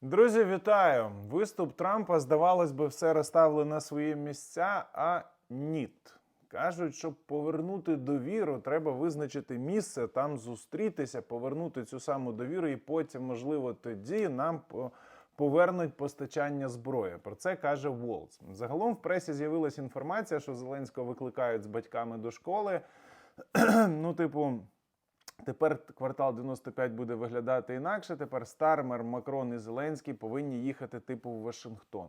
Друзі, вітаю! Виступ Трампа, здавалось би, все розставили на свої місця, а ніт. Кажуть, щоб повернути довіру, треба визначити місце, там зустрітися, повернути цю саму довіру, і потім, можливо, тоді нам повернуть постачання зброї. Про це каже Волц. Загалом в пресі з'явилася інформація, що Зеленського викликають з батьками до школи. ну, типу. Тепер квартал 95 буде виглядати інакше. Тепер Стармер, Макрон і Зеленський повинні їхати типу в Вашингтон.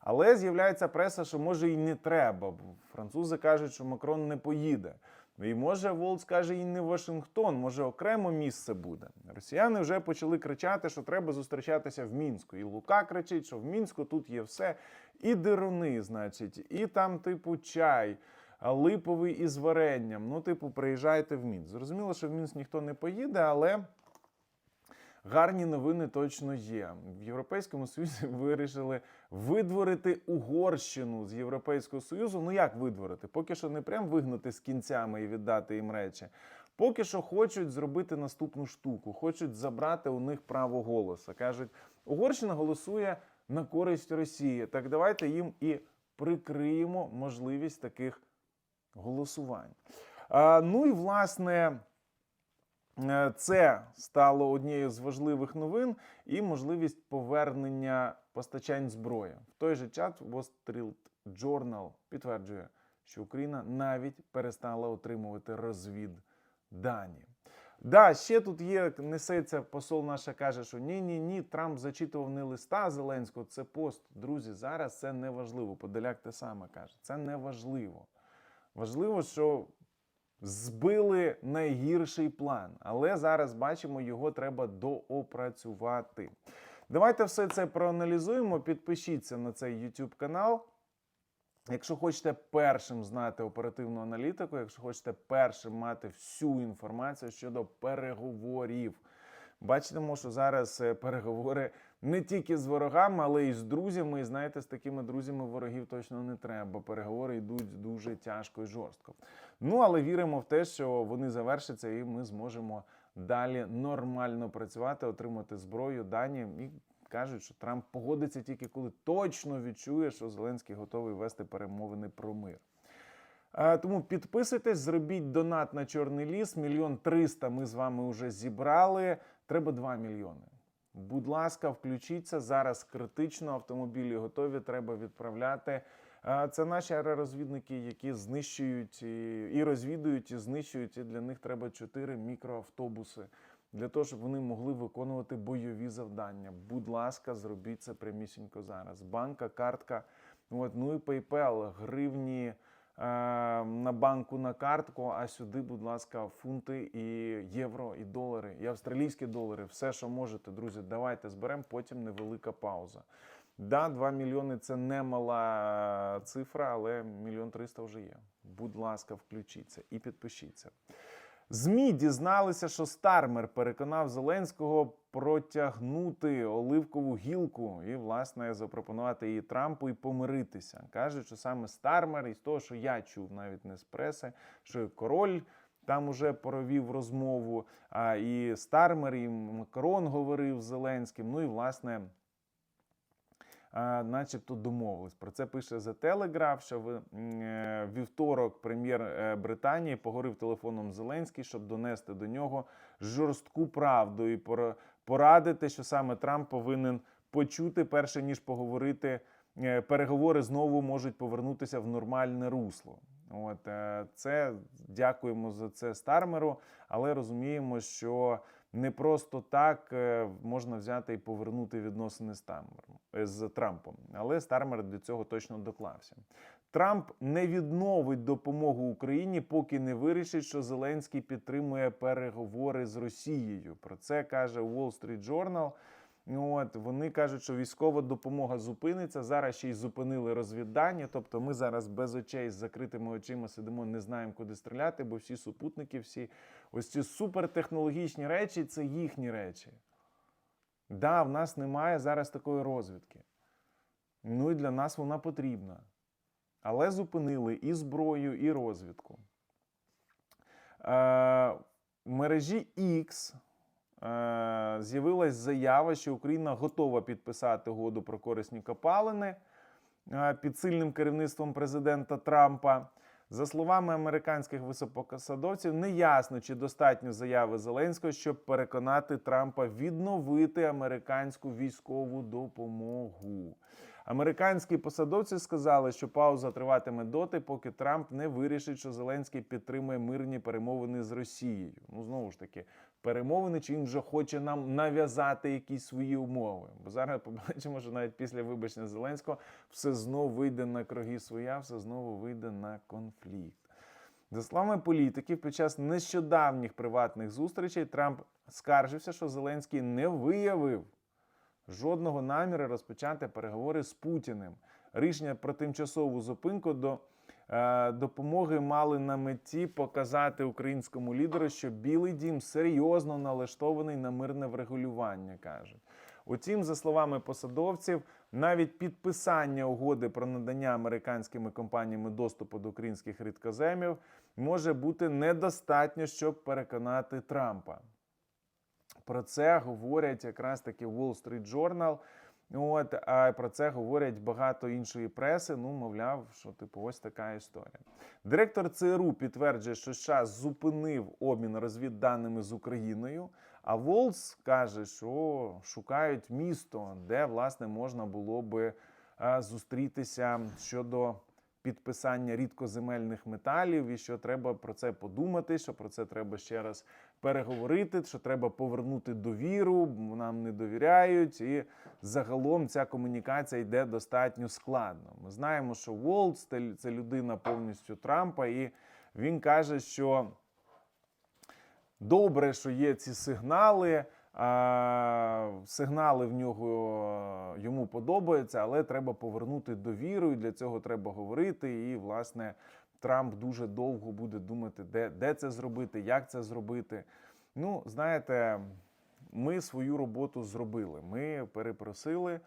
Але з'являється преса, що може і не треба. Французи кажуть, що Макрон не поїде. І може Волц каже, і не Вашингтон, може окремо місце буде. Росіяни вже почали кричати, що треба зустрічатися в Мінську. І Лука кричить, що в Мінську тут є все. І дируни, значить, і там, типу, чай липовий із варенням. Ну, типу, приїжджайте в Мінськ. Зрозуміло, що в Мінськ ніхто не поїде, але гарні новини точно є. В Європейському Союзі вирішили видворити Угорщину з Європейського Союзу. Ну як видворити? Поки що не прям вигнати з кінцями і віддати їм речі. Поки що хочуть зробити наступну штуку, хочуть забрати у них право голосу. Кажуть, Угорщина голосує на користь Росії. Так давайте їм і прикриємо можливість таких голосувань. Ну і власне. е, Це стало однією з важливих новин і можливість повернення постачань зброї. В той же час Wall Street Journal підтверджує, що Україна навіть перестала отримувати розвіддані. Да, ще тут є, несеться посол наша каже, що ні, ні, ні, Трамп зачитував не листа Зеленського, це пост. Друзі, зараз це не важливо. Подоляк те саме каже. Це не важливо. Важливо, що збили найгірший план, але зараз бачимо, його треба доопрацювати. Давайте все це проаналізуємо. Підпишіться на цей YouTube канал. Якщо хочете першим знати оперативну аналітику, якщо хочете першим мати всю інформацію щодо переговорів. Бачимо, що зараз е, переговори не тільки з ворогами, але й з друзями. І знаєте, з такими друзями ворогів точно не треба. Переговори йдуть дуже тяжко і жорстко. Ну але віримо в те, що вони завершаться, і ми зможемо далі нормально працювати, отримати зброю, дані. І кажуть, що Трамп погодиться тільки коли точно відчує, що Зеленський готовий вести перемовини про мир. Е, Тому підписуйтесь, зробіть донат на Чорний ліс. Мільйон триста ми з вами вже зібрали. Треба 2 мільйони. Будь ласка, включіться зараз критично. Автомобілі готові. Треба відправляти. Е, Це наші аеророзвідники, які знищують і, розвідують, і знищують. І для них треба 4 мікроавтобуси для того, щоб вони могли виконувати бойові завдання. Будь ласка, зробіть це прямісінько зараз. Банка, картка, от, ну і PayPal, гривні на банку на картку, а сюди, будь ласка, фунти і євро, і долари, і австралійські долари. Все, що можете, друзі, давайте зберемо, потім невелика пауза. Да, 2 мільйони це не мала цифра, але мільйон триста вже є. Будь ласка, включіться і підпишіться. ЗМІ дізналися, що Стармер переконав Зеленського протягнути оливкову гілку і, власне, запропонувати її Трампу і помиритися. Кажуть, що саме Стармер, із того, що я чув навіть не з преси, що король там уже провів розмову, а і Стармер, і Макрон говорив з Зеленським. Ну і власне. Начебто домовились. Про це пише The Telegraph, що в е, вівторок прем'єр е, Британії поговорив телефоном Зеленський, щоб донести до нього жорстку правду і пора- порадити, що саме Трамп повинен почути, перше ніж поговорити. е, Переговори знову можуть повернутися в нормальне русло. От це дякуємо за це Стармеру, але розуміємо, що не просто так е, можна взяти і повернути відносини з Тамером е, з Трампом. Але Стармер до цього точно доклався. Трамп не відновить допомогу Україні, поки не вирішить, що Зеленський підтримує переговори з Росією. Про це каже Wall Street Journal. От вони кажуть, що військова допомога зупиниться. Зараз ще й зупинили розвіддання. Тобто, ми зараз без очей з закритими очима сидимо, не знаємо, куди стріляти, бо всі супутники, всі ось ці супертехнологічні речі це їхні речі. Да, в нас немає зараз такої розвідки. Ну і для нас вона потрібна. Але зупинили і зброю, і розвідку. Е, мережі X з'явилась заява, що Україна готова підписати угоду про корисні копалини е, під сильним керівництвом президента Трампа. За словами американських високопосадовців, неясно, чи достатньо заяви Зеленського, щоб переконати Трампа відновити американську військову допомогу. Американські посадовці сказали, що пауза триватиме доти, поки Трамп не вирішить, що Зеленський підтримує мирні перемовини з Росією. Ну знову ж таки, перемовини, чи він вже хоче нам нав'язати якісь свої умови. Бо зараз побачимо, що навіть після вибачення Зеленського все знову вийде на круги своя, все знову вийде на конфлікт. За словами політиків, під час нещодавніх приватних зустрічей Трамп скаржився, що Зеленський не виявив жодного наміру розпочати переговори з Путіним. Рішення про тимчасову зупинку до допомоги мали на меті показати українському лідеру, що Білий Дім серйозно налаштований на мирне врегулювання, кажуть. Утім, за словами посадовців, навіть підписання угоди про надання американськими компаніями доступу до українських рідкоземів може бути недостатньо, щоб переконати Трампа. Про це говорять якраз таки Wall Street Journal. От, а про це говорять багато іншої преси. Ну, мовляв, що типу ось така історія. Директор ЦРУ підтверджує, що США зупинив обмін розвідданими з Україною. А Волс каже, що шукають місто, де власне можна було би зустрітися щодо підписання рідкоземельних металів, і що треба про це подумати, що про це треба ще раз переговорити, що треба повернути довіру, нам не довіряють, і загалом ця комунікація йде достатньо складно. Ми знаємо, що Волц це людина повністю Трампа, і він каже, що добре, що є ці сигнали. Сигнали в нього йому подобаються, але треба повернути довіру. і Для цього треба говорити. І, власне, Трамп дуже довго буде думати, де, де це зробити, як це зробити. Ну, знаєте, ми свою роботу зробили. Ми перепросили.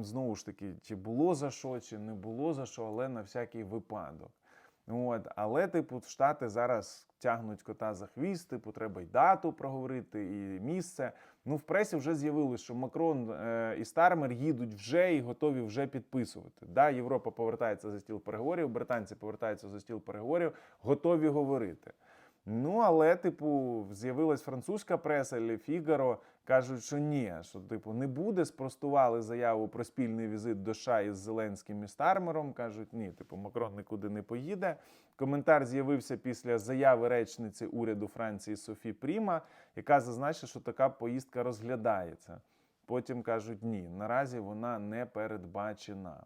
Знову ж таки, чи було за що, чи не було за що, але на всякий випадок. От, але, типу, Штати зараз тягнуть кота за хвіст, типу, треба й дату проговорити, і місце. Ну, в пресі вже з'явилось, що Макрон е, і Стармер їдуть вже і готові вже підписувати. Да, Європа повертається за стіл переговорів, британці повертаються за стіл переговорів, готові говорити. Ну, але, типу, з'явилась французька преса, Ле Фігаро, кажуть, що ні, що типу не буде. Спростували заяву про спільний візит до США із Зеленським і Стармером. кажуть, ні, типу, Макрон нікуди не поїде. Коментар з'явився після заяви речниці уряду Франції Софі Пріма, яка зазначила, що така поїздка розглядається. Потім кажуть, ні, наразі вона не передбачена.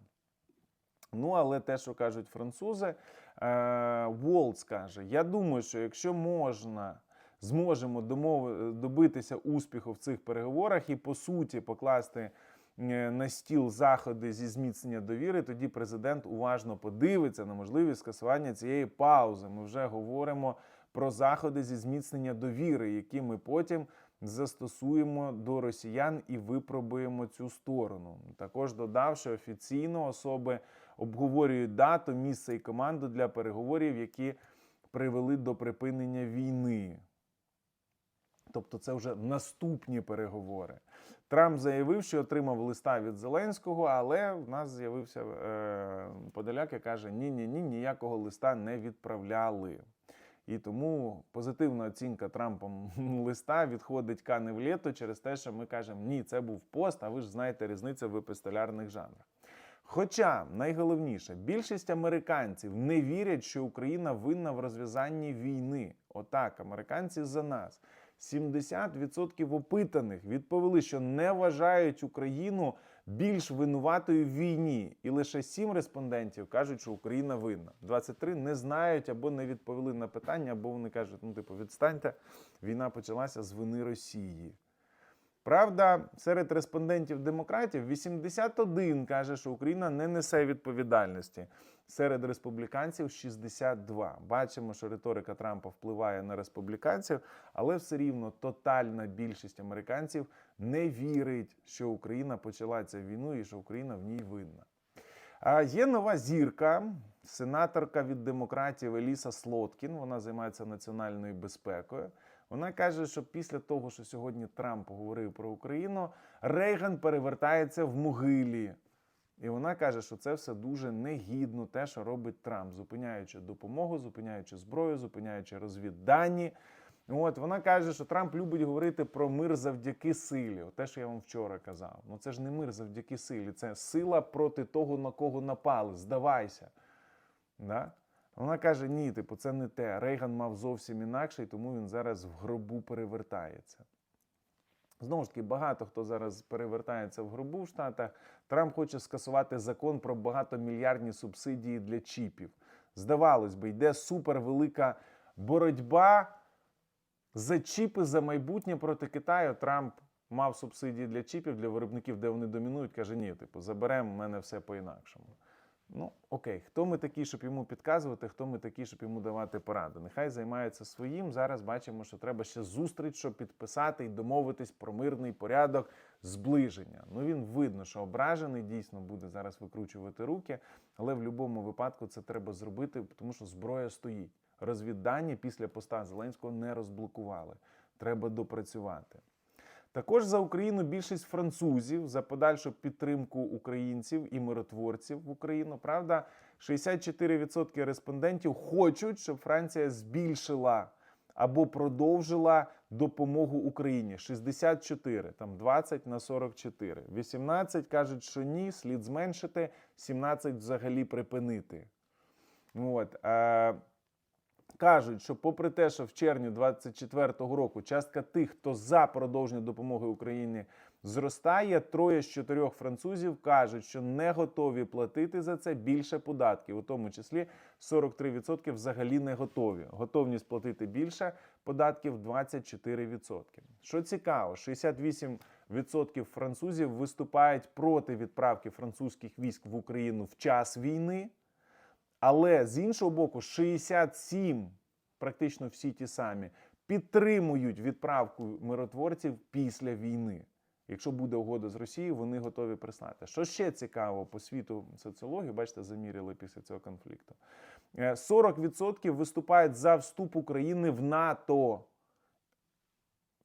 Ну, але те, що кажуть французи, е, Волц каже: я думаю, що якщо можна. Зможемо домов... добитися успіху в цих переговорах і по суті покласти е, на стіл заходи зі зміцнення довіри. Тоді президент уважно подивиться на можливість скасування цієї паузи. Ми вже говоримо про заходи зі зміцнення довіри, які ми потім застосуємо до росіян і випробуємо цю сторону. Також додав, що офіційно особи обговорюють дату, місце і команду для переговорів, які привели до припинення війни. Тобто це вже наступні переговори. Трамп заявив, що отримав листа від Зеленського, але в нас з'явився е, Подоляк, який каже: ні, ні, ні, ніякого листа не відправляли. І тому позитивна оцінка Трампом листа відходить кани в літо через те, що ми кажемо, ні, це був пост, а ви ж знаєте різницю в епістолярних жанрах. Хоча найголовніше, більшість американців не вірять, що Україна винна в розв'язанні війни. Отак, американці за нас. 70% опитаних відповіли, що не вважають Україну більш винуватою в війні, і лише 7 респондентів кажуть, що Україна винна. 23 не знають або не відповіли на питання, або вони кажуть: ну, типу, відстаньте, війна почалася з вини Росії. Правда, серед респондентів демократів 81 каже, що Україна не несе відповідальності. Серед республіканців 62. Бачимо, що риторика Трампа впливає на республіканців, але все рівно тотальна більшість американців не вірить, що Україна почала цю війну і що Україна в ній винна. А є нова зірка, сенаторка від демократів Еліса Слоткін. Вона займається національною безпекою. Вона каже, що після того, що сьогодні Трамп говорив про Україну, Рейган перевертається в могилі. І вона каже, що це все дуже негідно, те, що робить Трамп, зупиняючи допомогу, зупиняючи зброю, зупиняючи розвіддані. От вона каже, що Трамп любить говорити про мир завдяки силі. Те, що я вам вчора казав. Ну це ж не мир завдяки силі, це сила проти того, на кого напали. Здавайся. Да? Вона каже: ні, типу, це не те. Рейган мав зовсім інакше, і тому він зараз в гробу перевертається. Знову ж таки, багато хто зараз перевертається в гробу в Штатах. Трамп хоче скасувати закон про багатомільярдні субсидії для чіпів. Здавалось би, йде супервелика боротьба за чіпи за майбутнє проти Китаю. Трамп мав субсидії для чіпів для виробників, де вони домінують. Каже: ні, типу, заберемо в мене все по-інакшому. Ну, окей, хто ми такі, щоб йому підказувати, хто ми такі, щоб йому давати поради? Нехай займається своїм. Зараз бачимо, що треба ще зустріч, щоб підписати і домовитись про мирний порядок зближення. Ну він видно, що ображений дійсно буде зараз викручувати руки, але в будь-якому випадку це треба зробити, тому що зброя стоїть. Розвіддані після поста Зеленського не розблокували. Треба допрацювати. Також за Україну більшість французів за подальшу підтримку українців і миротворців в Україну. Правда, 64% респондентів хочуть, щоб Франція збільшила або продовжила допомогу Україні. 64, там 20 на 44. 18 кажуть, що ні, слід зменшити, 17 взагалі припинити. От. Кажуть, що попри те, що в червні 24-го року частка тих, хто за продовження допомоги Україні зростає, троє з чотирьох французів кажуть, що не готові платити за це більше податків, у тому числі 43% взагалі не готові. Готовність платити більше податків 24%. Що цікаво, 68% французів виступають проти відправки французьких військ в Україну в час війни. Але з іншого боку, 67, практично всі ті самі, підтримують відправку миротворців після війни. Якщо буде угода з Росією, вони готові прислати. Що ще цікаво по світу соціології, бачите, заміряли після цього конфлікту. Е, 40% виступають за вступ України в НАТО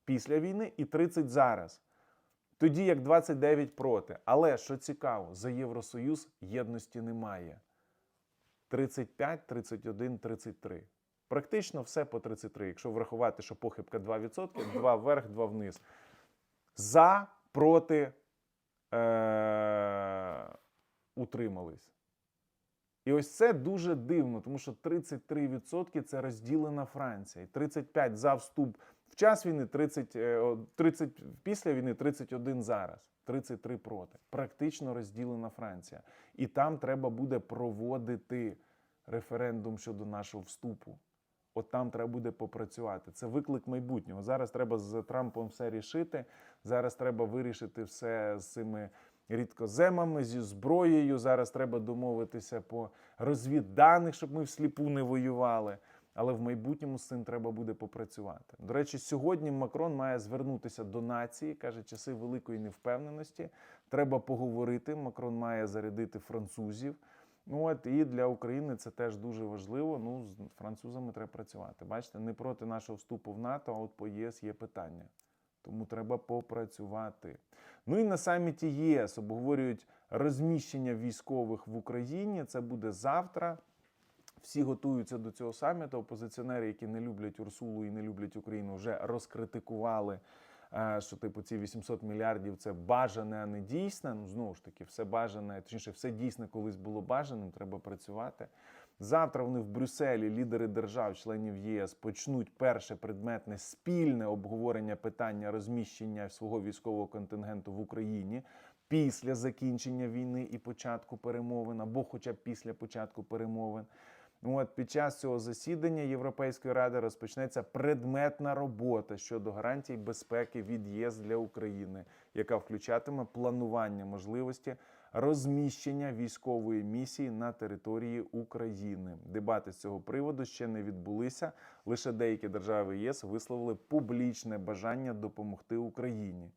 після війни і 30 зараз. Тоді як 29 проти. Але що цікаво, за Євросоюз єдності немає. 35, 31, 33. Практично все по 33. Якщо врахувати, що похибка 2%, 2 вверх, 2 вниз. За, проти е- утримались. І ось це дуже дивно, тому що 33% це розділена Франція. І 35 за вступ в час війни, 30, е, 30 після війни, 31 зараз. 33 проти. Практично розділена Франція. І там треба буде проводити референдум щодо нашого вступу. От там треба буде попрацювати. Це виклик майбутнього. Зараз треба з Трампом все рішити. Зараз треба вирішити все з цими рідкоземами, зі зброєю. Зараз треба домовитися по розвідданих, щоб ми всліпу не воювали. Але в майбутньому з цим треба буде попрацювати. До речі, сьогодні Макрон має звернутися до нації, каже, часи великої невпевненості. Треба поговорити. Макрон має зарядити французів. Ну от і для України це теж дуже важливо. Ну з французами треба працювати. Бачите, не проти нашого вступу в НАТО, а от по ЄС є питання. Тому треба попрацювати. Ну і на саміті ЄС обговорюють розміщення військових в Україні. Це буде завтра. Всі готуються до цього саміту. Опозиціонери, які не люблять Урсулу і не люблять Україну, вже розкритикували, е, що типу ці 800 мільярдів це бажане, а не дійсне. Ну знову ж таки, все бажане, точніше, все дійсне колись було бажаним. Треба працювати. Завтра вони в Брюсселі, лідери держав, членів ЄС, почнуть перше предметне спільне обговорення питання розміщення свого військового контингенту в Україні після закінчення війни і початку перемовин, або хоча б після початку перемовин. От під час цього засідання Європейської ради розпочнеться предметна робота щодо гарантій безпеки від ЄС для України, яка включатиме планування можливості розміщення військової місії на території України. Дебати з цього приводу ще не відбулися. Лише деякі держави ЄС висловили публічне бажання допомогти Україні.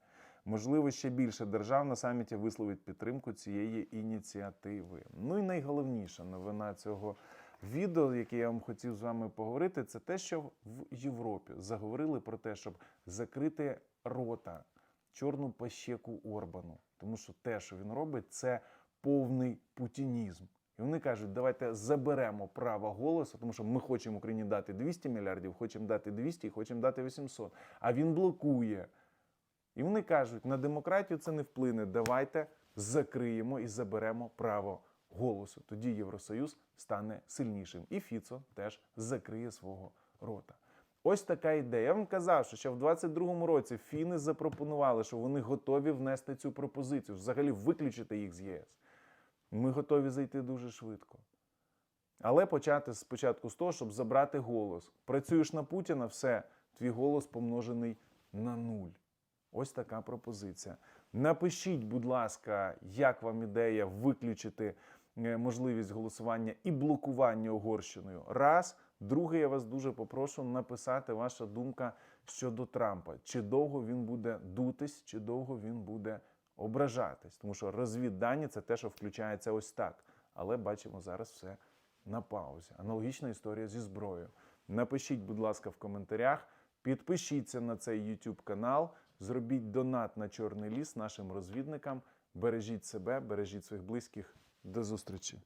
Можливо, ще більше держав на саміті висловить підтримку цієї ініціативи. Ну і найголовніша новина цього відео, яке я вам хотів з вами поговорити, це те, що в Європі заговорили про те, щоб закрити рота, чорну пащеку Орбану. Тому що те, що він робить, це повний путінізм. І вони кажуть, давайте заберемо право голосу, тому що ми хочемо Україні дати 200 мільярдів, хочемо дати 200 і хочемо дати 800. А він блокує. І вони кажуть, на демократію це не вплине. Давайте закриємо і заберемо право голосу. Тоді Євросоюз стане сильнішим. І Фіцо теж закриє свого рота. Ось така ідея. Я вам казав, що ще в 22-му році фіни запропонували, що вони готові внести цю пропозицію, взагалі виключити їх з ЄС. Ми готові зайти дуже швидко. Але почати спочатку з того, щоб забрати голос. Працюєш на Путіна, все, твій голос помножений на нуль. Ось така пропозиція. Напишіть, будь ласка, як вам ідея виключити можливість голосування і блокування Угорщиною. Раз. Друге, я вас дуже попрошу написати ваша думка щодо Трампа. Чи довго він буде дутись, чи довго він буде ображатись. Тому що розвіддані це те, що включається ось так. Але бачимо зараз все на паузі. Аналогічна історія зі зброєю. Напишіть, будь ласка, в коментарях. Підпишіться на цей YouTube канал, зробіть донат на Чорний ліс нашим розвідникам. Бережіть себе, бережіть своїх близьких. До зустрічі!